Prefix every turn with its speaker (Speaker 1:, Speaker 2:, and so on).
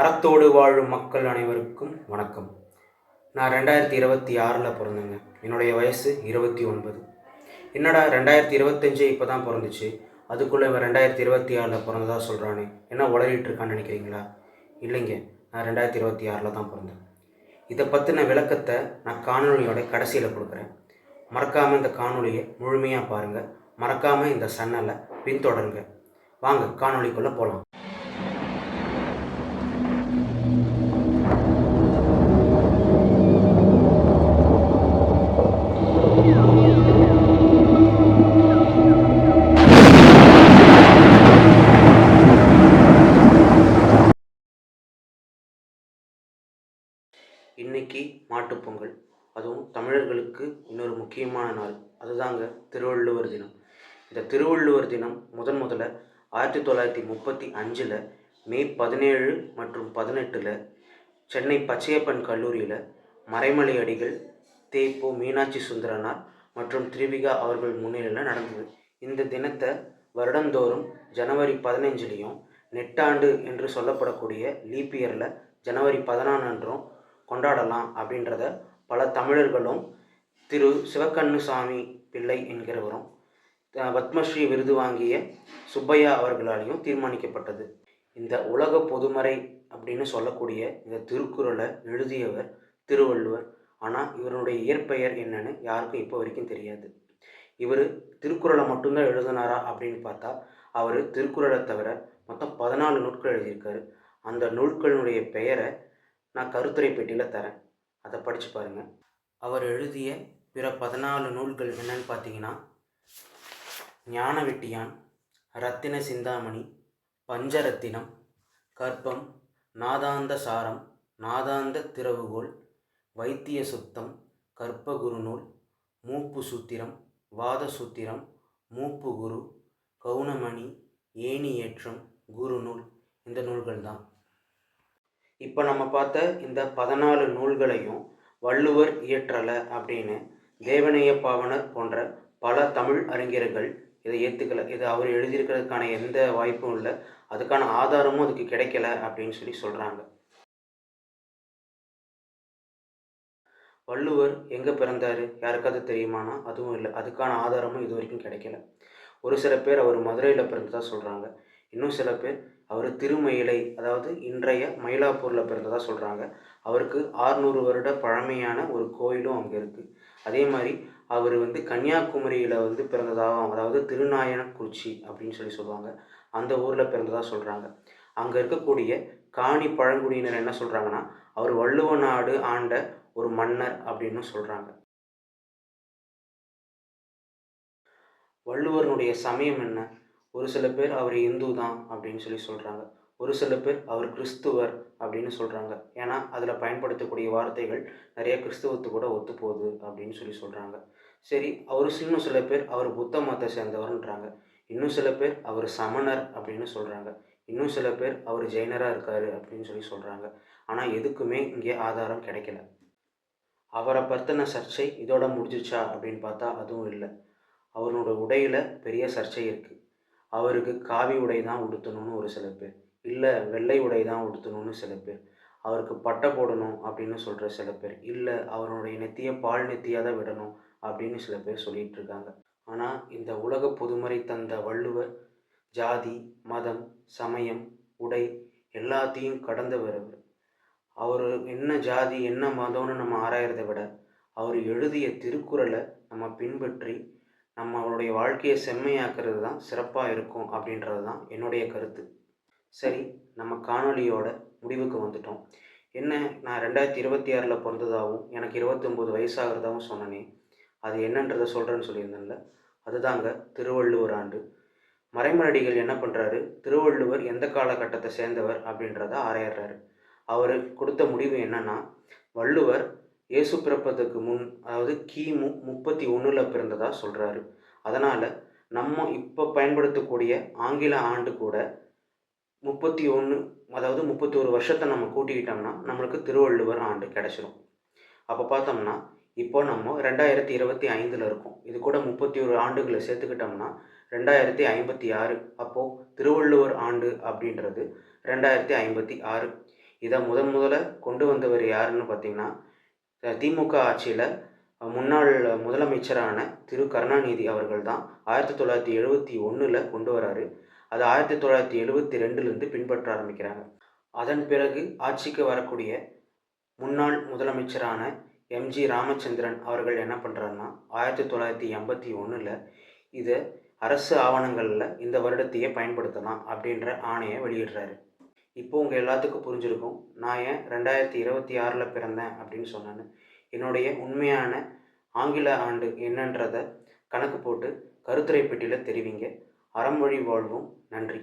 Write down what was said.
Speaker 1: அறத்தோடு வாழும் மக்கள் அனைவருக்கும் வணக்கம். நான் ரெண்டாயிரத்தி இருபத்தி ஆறில் பிறந்தேங்க. என்னுடைய வயசு இருபத்தி ஒன்பது. என்னடா ரெண்டாயிரத்தி இருபத்தஞ்சு இப்போ தான் பிறந்துச்சு? அதுக்குள்ளே இவன் ரெண்டாயிரத்தி இருபத்தி ஆறில் பிறந்ததா சொல்கிறானே என்ன உளறிட்டு இருக்கான்னு நினைக்கிறீங்களா? இல்லைங்க. நான் ரெண்டாயிரத்தி இருபத்தி ஆறில் தான் பிறந்தேன். இதை பற்றின விளக்கத்தை நான் காணொலியோட கடைசியில் கொடுக்குறேன். மறக்காமல் இந்த காணொலியை முழுமையாக பாருங்கள் மறக்காமல் இந்த சன்னலை பின்தொடருங்க. வாங்க காணொலிக்குள்ளே போகலாம் மாட்டுப்பொங்கல் அதுவும் தமிழர்களுக்கு இன்னொரு முக்கியமான நாள். அதுதாங்க திருவள்ளுவர் தினம். இந்த திருவள்ளுவர் தினம் முதன் முதல்ல ஆயிரத்தி தொள்ளாயிரத்தி முப்பத்தி அஞ்சில் மே பதினேழு மற்றும் பதினெட்டில் சென்னை பச்சையப்பன் கல்லூரியில் மறைமலை அடிகள் தேப்போ மீனாட்சி சுந்தரனார் மற்றும் திரிவிகா அவர்கள் முன்னிலையில் நடந்தது. இந்த தினத்தை வருடந்தோறும் ஜனவரி பதினஞ்சுலேயும் நெட்டாண்டு என்று சொல்லப்படக்கூடிய லீப் இயரில் ஜனவரி பதினான்கு அன்றும் கொண்டாடலாம் அப்படின்றத பல தமிழர்களும் திரு சிவக்கண்ணுசாமி பிள்ளை என்கிறவரும் பத்மஸ்ரீ விருது வாங்கிய சுப்பையா அவர்களாலையும் தீர்மானிக்கப்பட்டது. இந்த உலக பொதுமறை அப்படின்னு சொல்லக்கூடிய இந்த திருக்குறளை எழுதியவர் திருவள்ளுவர். ஆனால் இவருடைய இயற்பெயர் என்னன்னு யாருக்கும் இப்போ வரைக்கும் தெரியாது. இவர் திருக்குறளை மட்டும்தான் எழுதினாரா அப்படின்னு பார்த்தா அவர் திருக்குறளை தவிர மொத்தம் பதினாலு நூட்கள் எழுதியிருக்காரு. அந்த நூல்களினுடைய பெயரை நான் கருத்துரை பெட்டியில் தரேன். அதை படித்து பாருங்கள் அவர் எழுதிய பிற பதினாலு நூல்கள் என்னன்னு பார்த்தீங்கன்னா ஞான வெட்டியான் ரத்தின சிந்தாமணி பஞ்சரத்தினம் கற்பம் நாதாந்த சாரம் நாதாந்த திறவுகோல் வைத்திய சுத்தம் கற்பகுரு நூல் மூப்பு சூத்திரம் வாத சூத்திரம் மூப்பு குரு கவுனமணி ஏணி ஏற்றம் குரு நூல் இந்த நூல்கள் தான். இப்போ நம்ம பார்த்த இந்த பதினாலு நூல்களையும் வள்ளுவர் இயற்றலை அப்படின்னு தேவனைய பாவனர் போன்ற பல தமிழ் அறிஞர்கள் இதை ஏற்றுக்கல இது அவர் எழுதியிருக்கிறதுக்கான எந்த வாய்ப்பும் இல்லை. அதுக்கான ஆதாரமும் அதுக்கு கிடைக்கல அப்படின்னு சொல்லி சொல்கிறாங்க வள்ளுவர் எங்கே பிறந்தார்? யாருக்காவது தெரியுமானா? அதுவும் இல்லை. அதுக்கான ஆதாரமும் இது வரைக்கும் கிடைக்கல. ஒரு சில பேர் அவர் மதுரையில் பிறந்ததாக சொல்கிறாங்க இன்னும் சில பேர் அவர் திருமயிலை அதாவது இன்றைய மயிலாப்பூரில் பிறந்ததாக சொல்கிறாங்க அவருக்கு ஆறுநூறு வருட பழமையான ஒரு கோயிலும் அங்கே இருக்குது அதே மாதிரி அவர் வந்து கன்னியாகுமரியில் வந்து பிறந்ததாகவும் அதாவது திருநாயனக்குறிச்சி அப்படின்னு சொல்லி சொல்லுவாங்க. அந்த ஊரில் பிறந்ததாக சொல்கிறாங்க அங்கே இருக்கக்கூடிய காணி பழங்குடியினர் என்ன சொல்கிறாங்கன்னா அவர் வள்ளுவ நாடு ஆண்ட ஒரு மன்னர் அப்படின்னு சொல்கிறாங்க வள்ளுவர்னுடைய சமயம் என்ன? ஒரு சில பேர் அவர் இந்து தான் அப்படின்னு சொல்லி சொல்கிறாங்க ஒரு சில பேர் அவர் கிறிஸ்துவர் அப்படின்னு சொல்கிறாங்க ஏன்னா அதில் பயன்படுத்தக்கூடிய வார்த்தைகள் நிறைய கிறிஸ்துவத்து கூட ஒத்து போகுது அப்படின்னு சொல்லி சொல்கிறாங்க சரி அவர் இன்னும் சில பேர் அவர் புத்த மதத்தை சேர்ந்தவர்ன்றாங்க. இன்னும் சில பேர் அவர் சமணர் அப்படின்னு சொல்கிறாங்க இன்னும் சில பேர் அவர் ஜெயினராக இருக்காரு அப்படின்னு சொல்லி சொல்கிறாங்க ஆனால் எதுக்குமே இங்கே ஆதாரம் கிடைக்கல. அவரை பற்றின சர்ச்சை இதோட முடிஞ்சிச்சா அப்படின்னு பார்த்தா அதுவும் இல்லை. அவரோட உடையில் பெரிய சர்ச்சை இருக்குது அவருக்கு காவி உடை தான் உடுத்தணும்னு ஒரு சில பேர். இல்லை வெள்ளை உடை தான் உடுத்தணும்னு சில பேர். அவருக்கு பட்டை போடணும் அப்படின்னு சொல்கிற சில பேர். இல்லை அவருடைய நெத்தியை பால் நெத்தியாக தான் விடணும் அப்படின்னு சில பேர் சொல்லிகிட்டு இருக்காங்க. ஆனால் இந்த உலக பொதுமறை தந்த வள்ளுவர் ஜாதி மதம் சமயம் உடை எல்லாத்தையும் கடந்த வரவர் அவர் என்ன ஜாதி என்ன மதம்னு நம்ம ஆராயறதை விட அவர் எழுதிய திருக்குறளை நம்ம பின்பற்றி நம்ம வாழ்க்கையை செம்மையாக்குறது தான் சிறப்பாக இருக்கும் அப்படின்றது தான் என்னுடைய கருத்து. சரி நம்ம காணொலியோட முடிவுக்கு வந்துட்டோம். என்ன நான் ரெண்டாயிரத்தி இருபத்தி ஆறில் பிறந்ததாகவும் எனக்கு இருபத்தொம்போது வயசாகிறதாகவும் சொன்னனே அது என்னன்றதை சொல்கிறேன்னு சொல்லியிருந்தேன்ல. அதுதாங்க திருவள்ளுவர் ஆண்டு. மறைமலடிகள் என்ன பண்ணுறாரு திருவள்ளுவர் எந்த காலகட்டத்தை சேர்ந்தவர் அப்படின்றத ஆராயிடுறாரு அவர் கொடுத்த முடிவு என்னன்னா வள்ளுவர் இயேசு பிறப்பதற்கு முன் அதாவது கிமு முப்பத்தி ஒன்றில் பிறந்ததாக சொல்கிறாரு அதனால் நம்ம இப்போ பயன்படுத்தக்கூடிய ஆங்கில ஆண்டு கூட முப்பத்தி ஒன்று அதாவது முப்பத்தி ஒரு வருஷத்தை நம்ம கூட்டிக்கிட்டோம்னா நம்மளுக்கு திருவள்ளுவர் ஆண்டு கிடச்சிரும். அப்போ பார்த்தோம்னா இப்போ நம்ம ரெண்டாயிரத்தி இருபத்தி ஐந்தில் இருக்கோம். இது கூட முப்பத்தி ஒரு ஆண்டுகளை சேர்த்துக்கிட்டோம்னா ரெண்டாயிரத்தி ஐம்பத்தி ஆறு அப்போது திருவள்ளுவர் ஆண்டு அப்படின்றது ரெண்டாயிரத்தி ஐம்பத்தி ஆறு. இதை முதன் முதல்ல கொண்டு வந்தவர் யாருன்னு பார்த்தீங்கன்னா திமுக ஆட்சியில் முன்னாள் முதலமைச்சரான திரு கருணாநிதி அவர்கள் தான் ஆயிரத்தி தொள்ளாயிரத்தி எழுபத்தி ஒன்றில் கொண்டு வராரு. அது ஆயிரத்தி தொள்ளாயிரத்தி எழுபத்தி ரெண்டுலேருந்து பின்பற்ற ஆரம்பிக்கிறாங்க. அதன் பிறகு ஆட்சிக்கு வரக்கூடிய முன்னாள் முதலமைச்சரான எம்ஜி ராமச்சந்திரன் அவர்கள் என்ன பண்ணுறாருன்னா ஆயிரத்தி தொள்ளாயிரத்தி எண்பத்தி ஒன்றில் இதை அரசு ஆவணங்களில் இந்த வருடத்தையே பயன்படுத்தலாம் அப்படின்ற ஆணையை வெளியிடுறாரு. இப்போ உங்கள் எல்லாத்துக்கும் புரிஞ்சிருக்கும். நான் ஏன் ரெண்டாயிரத்தி இருபத்தி ஆறில் பிறந்தேன் அப்படின்னு சொன்னேன்னு. என்னுடைய உண்மையான ஆங்கில ஆண்டு என்னன்றதை கணக்கு போட்டு கருத்துரை பெட்டியில் தெரிவிங்க. அறமொழி வாழ்வும். நன்றி.